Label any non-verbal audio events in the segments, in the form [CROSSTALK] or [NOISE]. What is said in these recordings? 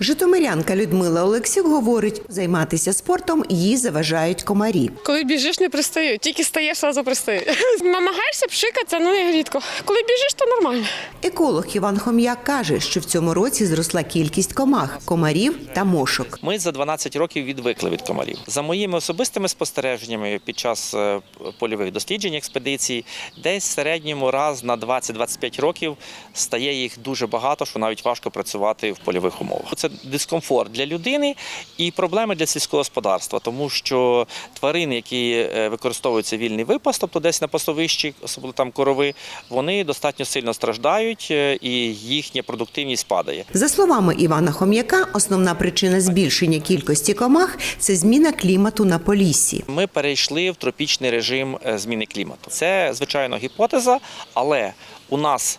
Житомирянка Людмила Олексюк говорить, займатися спортом їй заважають комарі. Коли біжиш, не пристаю. Тільки стаєш, одразу пристаю. [LAUGHS] Намагаєшся пшикатися, ну як рідко. Коли біжиш, то нормально. Еколог Іван Хом'як каже, що в цьому році зросла кількість комах, комарів та мошок. Ми за 12 років відвикли від комарів. За моїми особистими спостереженнями під час е, польових досліджень експедицій, десь в середньому раз на 20-25 років стає їх дуже багато, що навіть важко працювати в польових умовах. Це дискомфорт для людини і проблеми для сільського господарства, тому що тварини, які е, використовуються вільний випас, тобто десь на пасовищі, особливо там корови, вони достатньо сильно страждають е, і їхня продуктивність падає. За словами Івана Хом'яка, основна причина збільшення кількості комах це зміна клімату на Поліссі. Ми перейшли в тропічний режим е, зміни клімату. Це звичайно гіпотеза, але у нас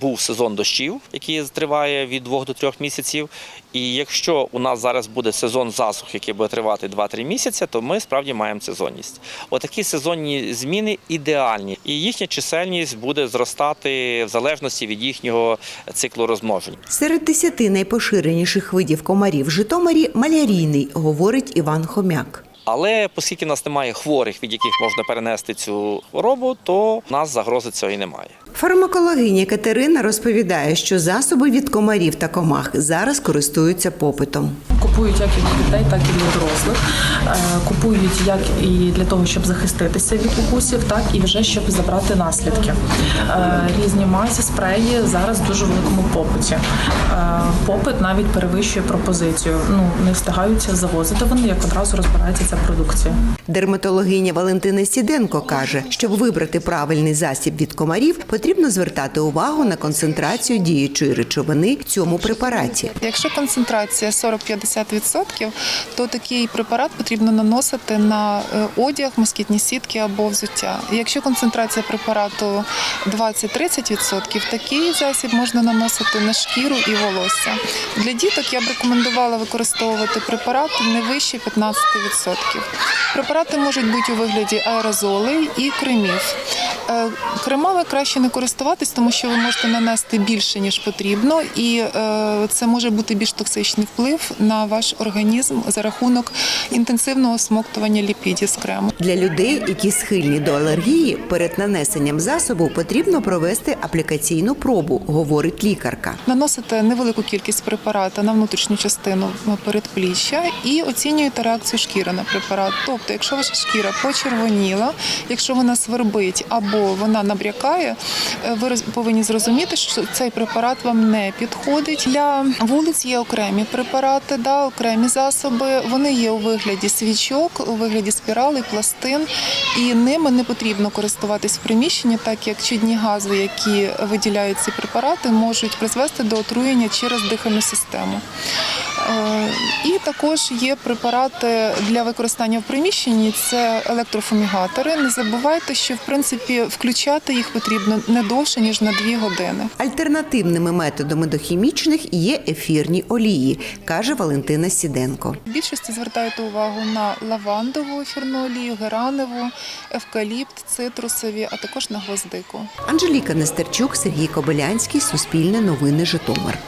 був сезон дощів, який триває від 2 до 3 місяців. І якщо у нас зараз буде сезон засух, який буде тривати 2-3 місяці, то ми справді маємо сезонність. Отакі сезонні зміни ідеальні, і їхня чисельність буде зростати в залежності від їхнього циклу розмноження. Серед десяти найпоширеніших видів комарів в Житомирі малярійний, говорить Іван Хом'як. Але оскільки в нас немає хворих, від яких можна перенести цю хворобу, то в нас загрози цього і немає. Фармакологиня Катерина розповідає, що засоби від комарів та комах зараз користуються попитом. Купують як і для дітей, так і для дорослих. Е, Купують як і для того, щоб захиститися від укусів, так і вже щоб забрати наслідки. Е, Різні мазі, спреї зараз в дуже великому попиті. Е, Попит навіть перевищує пропозицію. Ну не встигаються завозити вони, як одразу розбирається ця продукція. Дерматологиня Валентина Сіденко каже, щоб вибрати правильний засіб від комарів, потрібно звертати увагу на концентрацію діючої речовини в цьому препараті. Якщо концентрація 40-50%, то такий препарат потрібно наносити на е, одяг, москітні сітки або взуття. Якщо концентрація препарату 20-30%, такий засіб можна наносити на шкіру і волосся. Для діток я б рекомендувала використовувати препарати не вище 15%. Препарати можуть бути у вигляді аерозолей і кремів. Е, Кремами краще не користуватись, тому що ви можете нанести більше ніж потрібно, і е, це може бути більш токсичний вплив на ваш організм за рахунок інтенсивного смоктування ліпідів з крему. Для людей, які схильні до алергії, перед нанесенням засобу потрібно провести аплікаційну пробу, говорить лікарка. Наносите невелику кількість препарата на внутрішню частину передпліччя і оцінюєте реакцію шкіри на препарат. Тобто, якщо ваша шкіра почервоніла, якщо вона свербить або вона набрякає, е, ви повинні зрозуміти, що цей препарат вам не підходить. Для вулиць є окремі препарати, да, окремі засоби. Вони є у вигляді свічок, у вигляді спіралей, пластин, і ними не потрібно користуватись в приміщенні, так як чудні гази, які виділяють ці препарати, можуть призвести до отруєння через дихальну систему. Е, І також є препарати для використання в приміщенні. Це електрофумігатори. Не забувайте, що в принципі включати їх потрібно не довше ніж на 2 години. Альтернативними методами до хімічних є ефірні олії, каже Валентина Сіденко. В більшості звертаєте увагу на лавандову ефірну олію, гераневу, евкаліпт, цитрусові, а також на гвоздику. Анжеліка Нестерчук, Сергій Кобилянський, Суспільне новини Житомир.